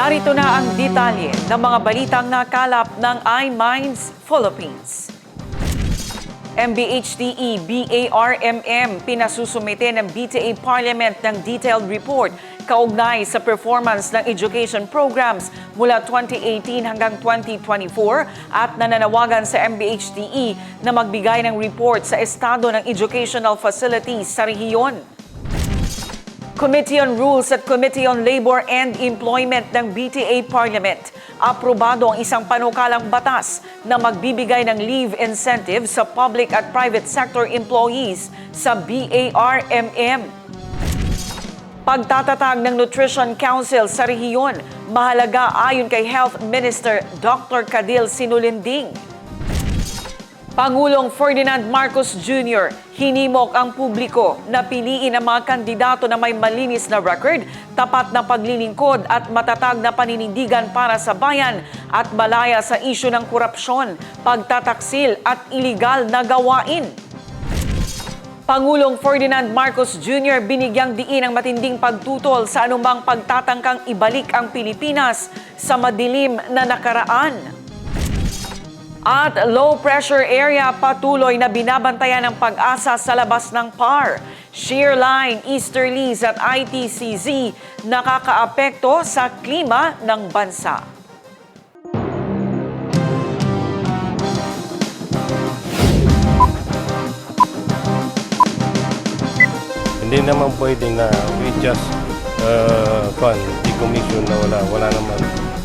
Narito na ang detalye ng mga balitang nakalap ng iMinds Philippines. MBHTE BARMM pinasusumite ng BTA Parliament ng detailed report kaugnay sa performance ng education programs mula 2018 hanggang 2024 at nananawagan sa MBHTE na magbigay ng report sa estado ng educational facilities sa rehiyon. Committee on Rules at Committee on Labor and Employment ng BTA Parliament. Aprobado ang isang panukalang batas na magbibigay ng leave incentive sa public at private sector employees sa BARMM. Pagtatatag ng Nutrition Council sa rehiyon, mahalaga ayon kay Health Minister Dr. Kadil Sinulinding. Pangulong Ferdinand Marcos Jr. hinimok ang publiko na piliin ang mga kandidato na may malinis na record, tapat na paglilingkod at matatag na paninindigan para sa bayan at malaya sa isyu ng korupsyon, pagtataksil at iligal na gawain. Pangulong Ferdinand Marcos Jr. binigyang diin ang matinding pagtutol sa anumang pagtatangkang ibalik ang Pilipinas sa madilim na nakaraan. At low pressure area patuloy na binabantayan ng pag-asa sa labas ng PAR. Shear line, easterlies at ITCZ nakakaapekto sa klima ng bansa. Hindi naman pwedeng na we just uh, fund, decommission na wala. Wala naman.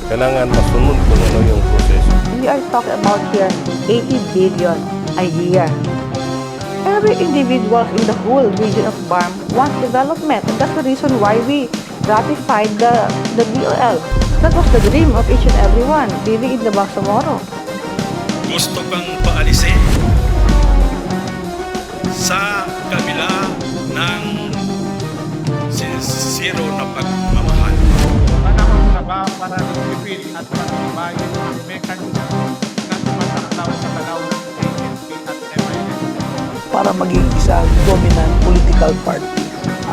Kailangan masunod kung ano yung proseso. We are talking about here 80 billion a year. Every individual in the whole region of BARM wants development and that's the reason why we ratified the, the BOL. That was the dream of each and everyone living in the Bangsamoro. gusto kang paalisin sa kabila ng sincero na pagmamahal. Ba para mag-repeal at pag-ibayin ang mechanism na tumatakdaw sa galaw ng ANP at MIS? para maging isang dominant political party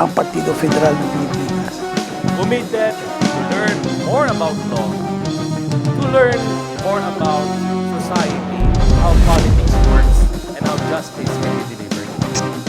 ang Partido Federal ng Pilipinas. committed to learn more about law, to learn more about society, how politics works, and how justice can be delivered.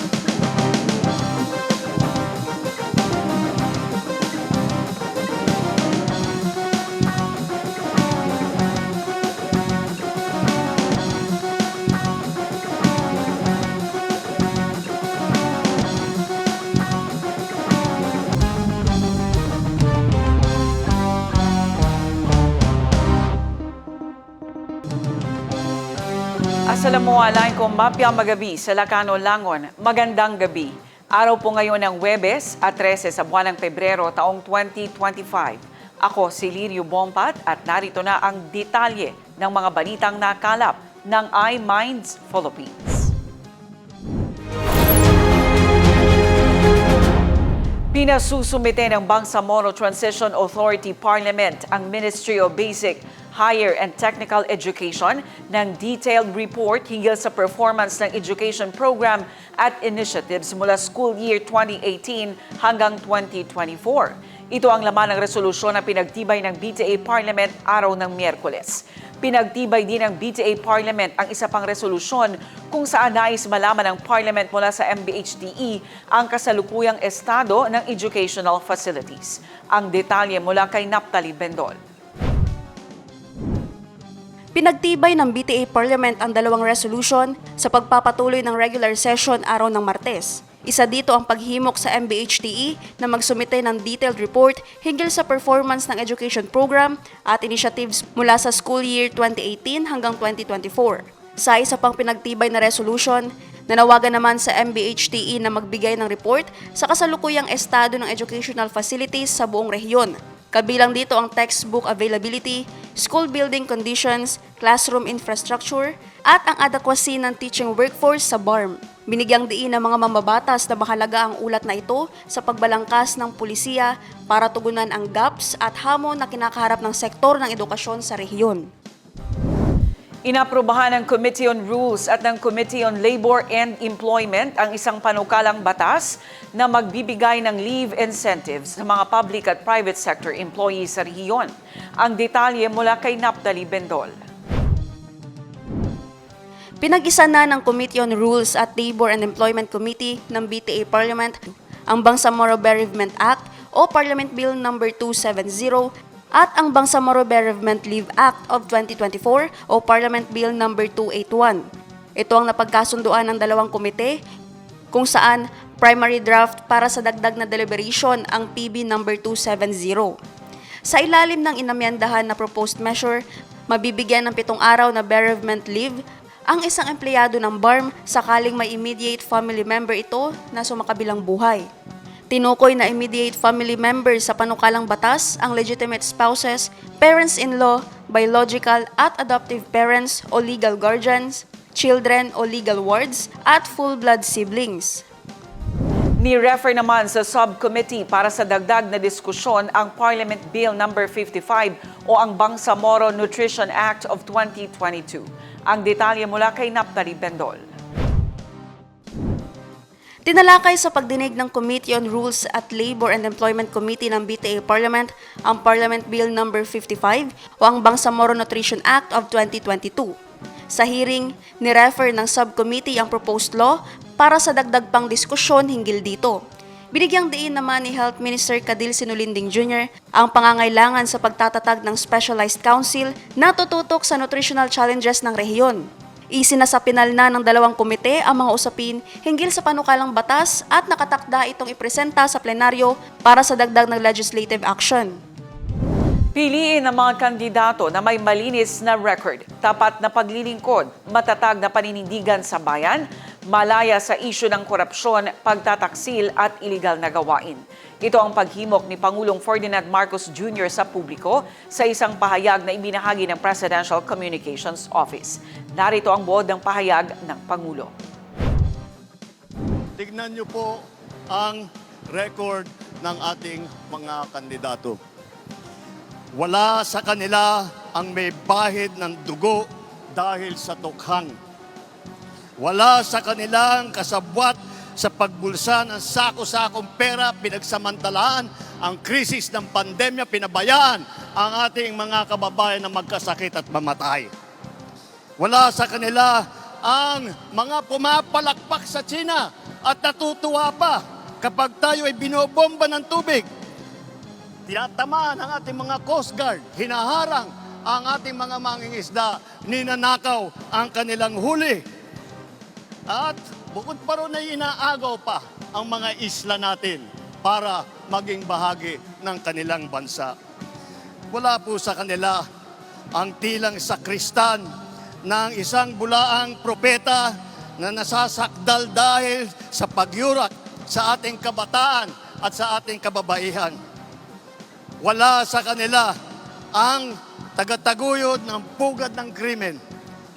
Assalamualaikum ko Mapya Magabi sa Lacano, Langon. Magandang gabi. Araw po ngayon ng Webes at 13 sa buwan ng Pebrero taong 2025. Ako si Lirio Bompat at narito na ang detalye ng mga balitang nakalap ng iMinds Philippines. Pinasusumite ng Bangsamoro Transition Authority Parliament ang Ministry of Basic, Higher and Technical Education ng detailed report hinggil sa performance ng education program at initiatives mula school year 2018 hanggang 2024. Ito ang laman ng resolusyon na pinagtibay ng BTA Parliament araw ng Miyerkules. Pinagtibay din ng BTA Parliament ang isa pang resolusyon kung saan nais malaman ng Parliament mula sa MBHTE E ang kasalukuyang estado ng educational facilities. Ang detalye mula kay Naptali Bendol. Pinagtibay ng BTA Parliament ang dalawang resolution sa pagpapatuloy ng regular session araw ng Martes. Isa dito ang paghimok sa MBHTE na magsumite ng detailed report hinggil sa performance ng education program at initiatives mula sa school year 2018 hanggang 2024. Sa isa pang pinagtibay na resolution, nanawagan naman sa MBHTE na magbigay ng report sa kasalukuyang estado ng educational facilities sa buong rehiyon. Kabilang dito ang textbook availability, school building conditions, classroom infrastructure, at ang adequacy ng teaching workforce sa BARM. Binigyang diin ng mga mambabatas na mahalaga ang ulat na ito sa pagbalangkas ng pulisiya para tugunan ang gaps at hamon na kinakaharap ng sektor ng edukasyon sa rehiyon. Inaprubahan ng Committee on Rules at ng Committee on Labor and Employment ang isang panukalang batas na magbibigay ng leave incentives sa mga public at private sector employees sa rehiyon. Ang detalye mula kay Naptali Bendol. Pinag-isa na ng Committee on Rules at Labor and Employment Committee ng BTA Parliament ang Bangsamoro Bereavement Act o Parliament Bill No. 270 at ang Bangsamoro Bereavement Leave Act of 2024 o Parliament Bill No. 281. Ito ang napagkasunduan ng dalawang komite kung saan primary draft para sa dagdag na deliberation ang PB No. 270. Sa ilalim ng inamyandahan na proposed measure, mabibigyan ng pitong araw na bereavement leave ang isang empleyado ng BARM sakaling may immediate family member ito na sumakabilang buhay. Tinukoy na immediate family members sa panukalang batas ang legitimate spouses, parents-in-law, biological at adoptive parents o legal guardians, children o legal wards, at full-blood siblings. Ni-refer naman sa subcommittee para sa dagdag na diskusyon ang Parliament Bill No. 55 o ang Bangsamoro Nutrition Act of 2022. Ang detalye mula kay Naptali Bendol. Tinalakay sa pagdinig ng Committee on Rules at Labor and Employment Committee ng BTA Parliament ang Parliament Bill No. 55 o ang Bangsamoro Nutrition Act of 2022. Sa hearing, nirefer ng subcommittee ang proposed law para sa dagdag pang diskusyon hinggil dito. Binigyang diin naman ni Health Minister Kadil Sinulinding Jr. ang pangangailangan sa pagtatatag ng Specialized Council na tututok sa nutritional challenges ng rehiyon. Isinasapinal na ng dalawang komite ang mga usapin hinggil sa panukalang batas at nakatakda itong ipresenta sa plenaryo para sa dagdag ng legislative action. Piliin ang mga kandidato na may malinis na record, tapat na paglilingkod, matatag na paninindigan sa bayan, malaya sa isyu ng korupsyon, pagtataksil at iligal na gawain. Ito ang paghimok ni Pangulong Ferdinand Marcos Jr. sa publiko sa isang pahayag na ibinahagi ng Presidential Communications Office. Narito ang buod ng pahayag ng Pangulo. Tignan niyo po ang record ng ating mga kandidato. Wala sa kanila ang may bahid ng dugo dahil sa tukhang. Wala sa kanilang kasabwat sa pagbulsa ng sako-sakong pera, pinagsamantalaan ang krisis ng pandemya, pinabayaan ang ating mga kababayan na magkasakit at mamatay. Wala sa kanila ang mga pumapalakpak sa China at natutuwa pa kapag tayo ay binobomba ng tubig. Tinatamaan ang ating mga Coast Guard, hinaharang ang ating mga mangingisda, ninanakaw ang kanilang huli. At bukod pa ron ay inaagaw pa ang mga isla natin para maging bahagi ng kanilang bansa. Wala po sa kanila ang tilang sakristan ng isang bulaang propeta na nasasakdal dahil sa pagyurak sa ating kabataan at sa ating kababaihan. Wala sa kanila ang tagataguyod ng pugad ng krimen,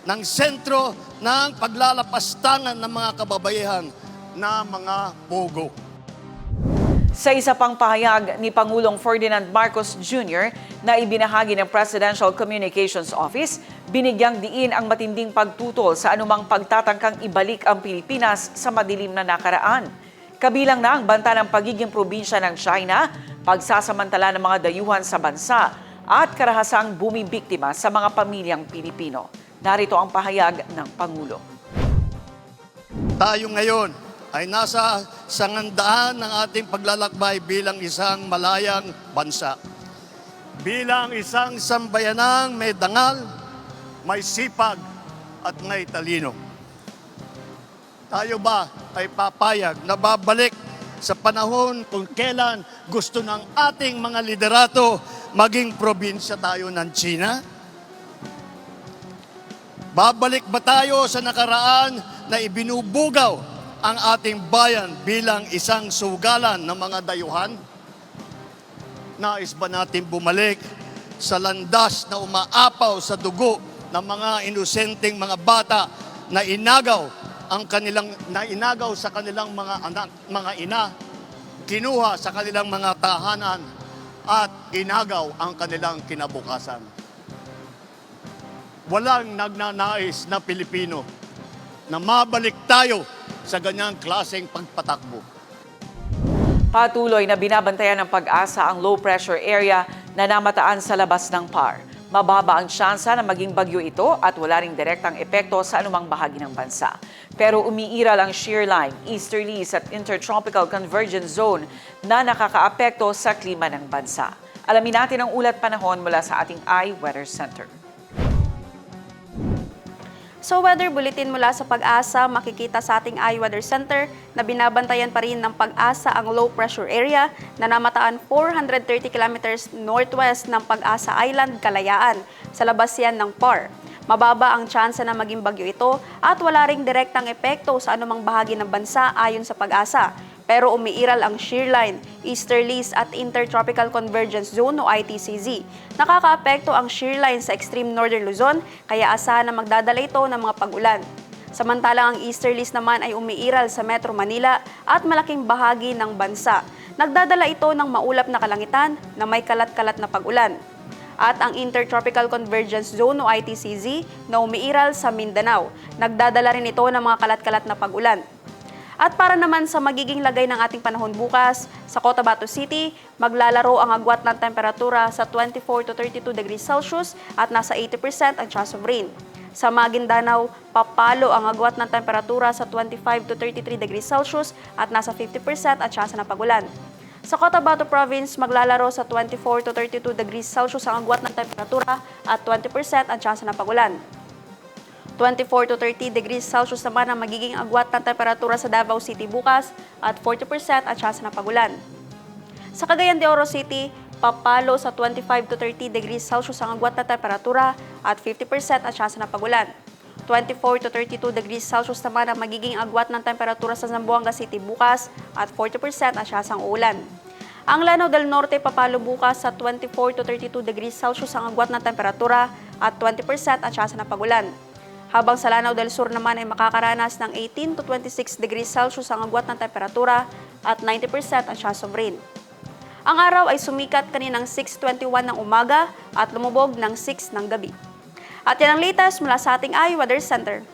ng sentro ng paglalapastangan ng mga kababaihan na mga pugo. Sa isa pang pahayag ni Pangulong Ferdinand Marcos Jr. na ibinahagi ng Presidential Communications Office, binigyang diin ang matinding pagtutol sa anumang pagtatangkang ibalik ang Pilipinas sa madilim na nakaraan. Kabilang na ang banta ng pagiging probinsya ng China, pagsasamantala ng mga dayuhan sa bansa, at karahasang bumibiktima sa mga pamilyang Pilipino. Narito ang pahayag ng Pangulo. Tayo ngayon ay nasa sangandaan ng ating paglalakbay bilang isang malayang bansa. Bilang isang sambayanang may dangal, may sipag at may talino. Tayo ba ay papayag na babalik sa panahon kung kailan gusto ng ating mga liderato maging probinsya tayo ng China? Babalik ba tayo sa nakaraan na ibinubugaw ang ating bayan bilang isang sugalan ng mga dayuhan? Nais ba natin bumalik sa landas na umaapaw sa dugo ng mga inosenteng mga bata na inagaw ang kanilang na inagaw sa kanilang mga anak, mga ina, kinuha sa kanilang mga tahanan at inagaw ang kanilang kinabukasan. Walang nagnanais na Pilipino na mabalik tayo sa ganyang klaseng pagpatakbo. Patuloy na binabantayan ng pag-asa ang low pressure area na namataan sa labas ng PAR. Mababa ang tsansa na maging bagyo ito at wala ring direktang epekto sa anumang bahagi ng bansa. Pero umiiral ang shear line, easterlies at intertropical convergence zone na nakakaapekto sa klima ng bansa. Alamin natin ang ulat panahon mula sa ating iWeather Center. So weather bulletin mula sa pag-asa, makikita sa ating iWeather Center na binabantayan pa rin ng pag-asa ang low pressure area na namataan 430 kilometers northwest ng Pag-asa Island, Kalayaan, sa labas yan ng PAR. Mababa ang tsansa na maging bagyo ito at wala ring direktang epekto sa anumang bahagi ng bansa ayon sa pag-asa. Pero umiiral ang shear line, easterlies at intertropical convergence zone o ITCZ. Nakakaapekto ang shear line sa extreme northern Luzon kaya asahan na magdadala ito ng mga pag-ulan. Samantalang ang easterlies naman ay umiiral sa Metro Manila at malaking bahagi ng bansa. Nagdadala ito ng maulap na kalangitan na may kalat-kalat na pag-ulan at ang Intertropical Convergence Zone o ITCZ na umiiral sa Mindanao. Nagdadala rin ito ng mga kalat-kalat na pag-ulan. At para naman sa magiging lagay ng ating panahon bukas, sa Cotabato City, maglalaro ang agwat ng temperatura sa 24 to 32 degrees Celsius at nasa 80% ang chance of rain. Sa Maguindanao, papalo ang agwat ng temperatura sa 25 to 33 degrees Celsius at nasa 50% ang chance ng pagulan. Sa Cotabato Province, maglalaro sa 24 to 32 degrees Celsius ang agwat ng temperatura at 20% ang chance ng pagulan. 24 to 30 degrees Celsius naman ang magiging agwat ng temperatura sa Davao City bukas at 40% ang chance ng pagulan. Sa Cagayan de Oro City, papalo sa 25 to 30 degrees Celsius ang agwat na temperatura at 50% ang chance ng pagulan. 24 to 32 degrees Celsius naman ang magiging agwat ng temperatura sa Zamboanga City bukas at 40% ang chance ng ulan. Ang Lanao del Norte papalo bukas sa 24 to 32 degrees Celsius ang agwat ng temperatura at 20% ang chance ng pagulan. Habang sa Lanao del Sur naman ay makakaranas ng 18 to 26 degrees Celsius ang agwat ng temperatura at 90% ang of rain. Ang araw ay sumikat kaninang 6.21 ng umaga at lumubog ng 6 ng gabi. At yan ang latest mula sa ating iWeather Center.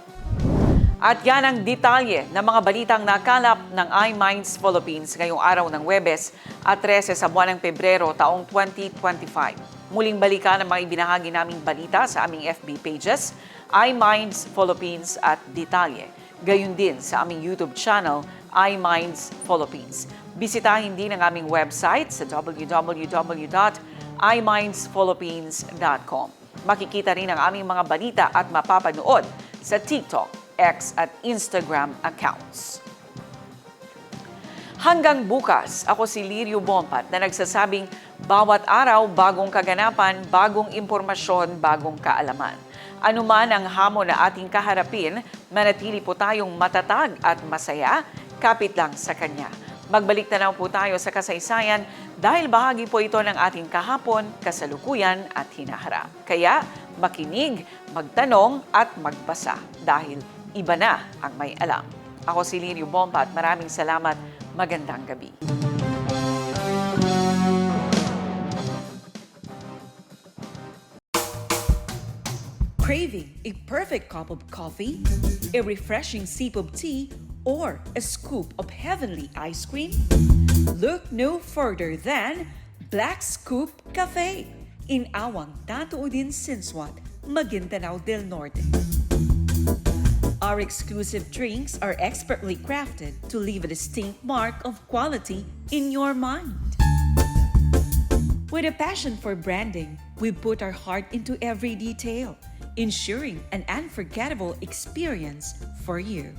At yan ang detalye ng mga balitang nakalap ng iMinds Philippines ngayong araw ng Webes at 13 sa buwan ng Pebrero taong 2025. Muling balikan ang mga ibinahagi naming balita sa aming FB pages, iMinds Philippines at Detalye. Gayun din sa aming YouTube channel, iMinds Philippines. Bisitahin din ang aming website sa www.imindsphilippines.com. Makikita rin ang aming mga balita at mapapanood sa TikTok, X at Instagram accounts. Hanggang bukas, ako si Lirio Bompat na nagsasabing bawat araw bagong kaganapan, bagong impormasyon, bagong kaalaman. Ano man ang hamon na ating kaharapin, manatili po tayong matatag at masaya, kapit lang sa Kanya. Magbalik na po tayo sa kasaysayan dahil bahagi po ito ng ating kahapon, kasalukuyan at hinaharap. Kaya makinig, magtanong at magbasa dahil iba na ang may alam. Ako si Lirio Bompa at maraming salamat. Magandang gabi. Craving a perfect cup of coffee, a refreshing sip of tea, or a scoop of heavenly ice cream? Look no further than Black Scoop Cafe in Awang Tatuodin Sinswat, Maguindanao del Norte. Our exclusive drinks are expertly crafted to leave a distinct mark of quality in your mind. With a passion for branding, we put our heart into every detail, ensuring an unforgettable experience for you.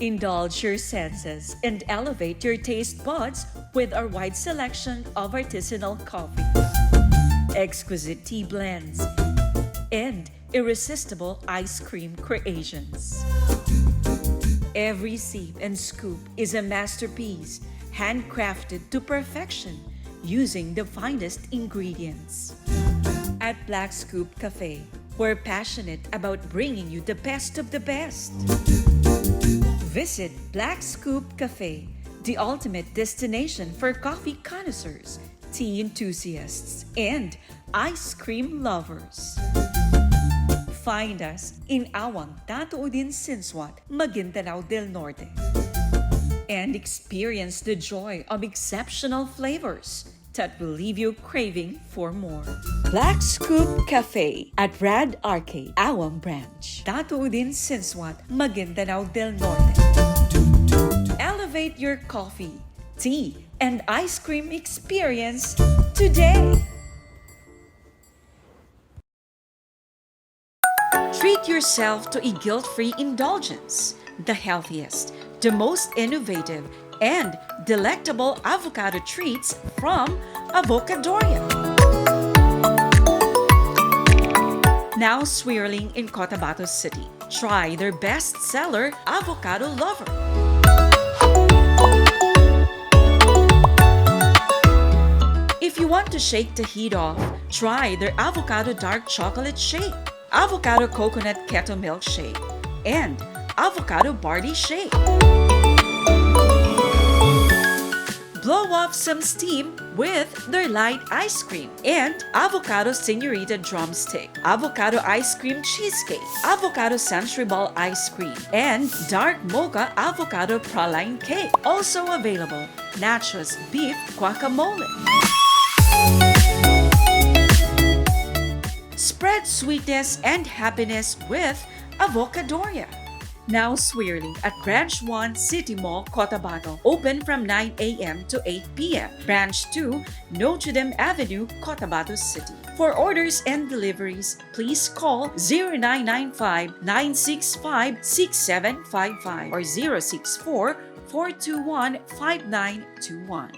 Indulge your senses and elevate your taste buds with our wide selection of artisanal coffee, exquisite tea blends, and irresistible ice cream creations. Every sip and scoop is a masterpiece, handcrafted to perfection using the finest ingredients. At Black Scoop Cafe, we're passionate about bringing you the best of the best. Visit Black Scoop Cafe, the ultimate destination for coffee connoisseurs, tea enthusiasts, and ice cream lovers. Find us in Awang, Tatuodin, Sinswat, Maguindanao del Norte. And experience the joy of exceptional flavors that will leave you craving for more. Black Scoop Cafe at Rad Arcade, Awang Branch, Tatuodin, Sinswat, Maguindanao del Norte. Elevate your coffee, tea, and ice cream experience today. Treat yourself to a guilt free indulgence, the healthiest, the most innovative, and delectable avocado treats from Avocadoria. Now swirling in Cotabato City. Try their best seller, Avocado Lover. If you want to shake the heat off, try their avocado dark chocolate shake, avocado coconut keto milk shake, and avocado barley shake. Blow off some steam with their light ice cream and avocado senorita drumstick, avocado ice cream cheesecake, avocado century ball ice cream, and dark mocha avocado praline cake. Also available, nachos beef guacamole. Spread sweetness and happiness with Avocadoria. Now swirling at Branch 1 City Mall, Cotabato. Open from 9 a.m. to 8 p.m. Branch 2 Notre Dame Avenue, Cotabato City. For orders and deliveries, please call 0995 965 6755 or 064 421 5921.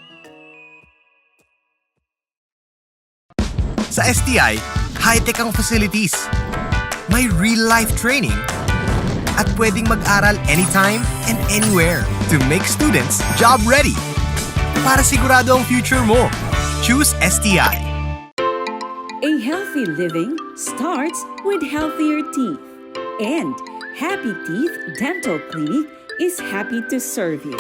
Sa STI, high-tech ang facilities. May real-life training at pwedeng mag-aral anytime and anywhere to make students job-ready. Para sigurado ang future mo, choose STI. A healthy living starts with healthier teeth. And Happy Teeth Dental Clinic is happy to serve you.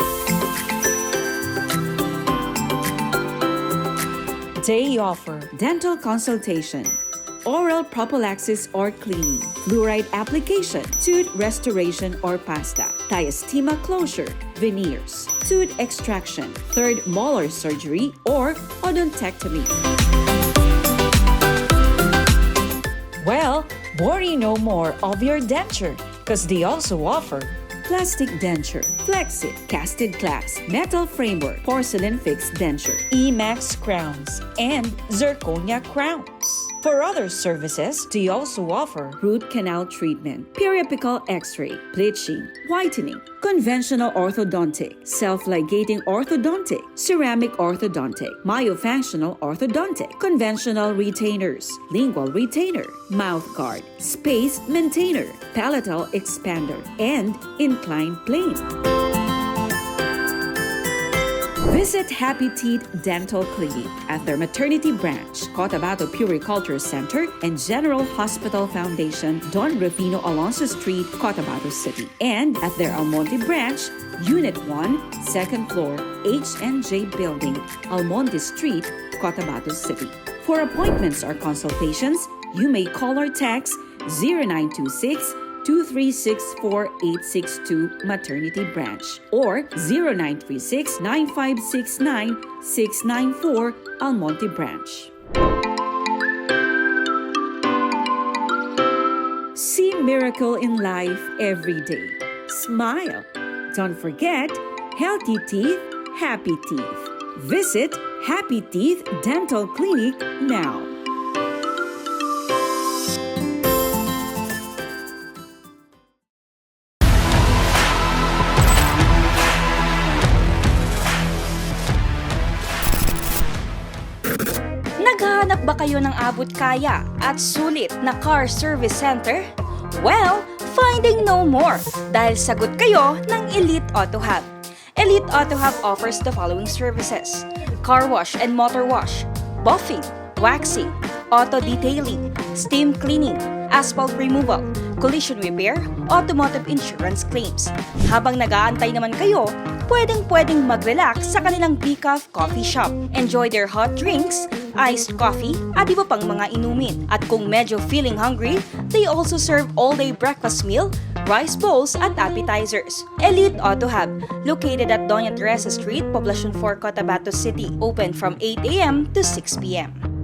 They offer dental consultation, oral prophylaxis or cleaning, fluoride application, tooth restoration or pasta, diastema closure, veneers, tooth extraction, third molar surgery, or odontectomy. Well, worry no more of your denture because they also offer plastic denture, Flexit, casted glass, metal framework, porcelain fixed denture, Emax crowns, and zirconia crowns. For other services, they also offer root canal treatment, periapical x-ray, bleaching, whitening, conventional orthodontic, self-ligating orthodontic, ceramic orthodontic, myofunctional orthodontic, conventional retainers, lingual retainer, mouth guard, space maintainer, palatal expander, and inclined plane. Visit Happy Teeth Dental Clinic at their maternity branch, Cotabato Puriculture Center, and General Hospital Foundation, Don Rufino Alonso Street, Cotabato City, and at their Almonte branch, Unit 1, second floor, H&J Building, Almonte Street, Cotabato City. For appointments or consultations, you may call or text 0926 2364862 Maternity Branch or 0936 9569 694 Almonte Branch. See miracle in life every day. Smile. Don't forget, healthy teeth, happy teeth. Visit Happy Teeth Dental Clinic now. Ba kayo ng abot kaya at sulit na car service center? Well, finding no more dahil sagot kayo ng Elite Auto Hub. Elite Auto Hub offers the following services. Car wash and motor wash, buffing, waxing, auto detailing, steam cleaning, asphalt removal, collision repair, automotive insurance claims. Habang nag-aantay naman kayo, pwedeng-pwedeng mag-relax sa kanilang Beef Coffee Shop. Enjoy their hot drinks, iced coffee, at iba pang mga inumin. At kung medyo feeling hungry, they also serve all-day breakfast meal, rice bowls at appetizers. Elite Auto Hub, located at Doña Teresa Street, Poblacion 4, Cotabato City, open from 8 a.m. to 6 p.m.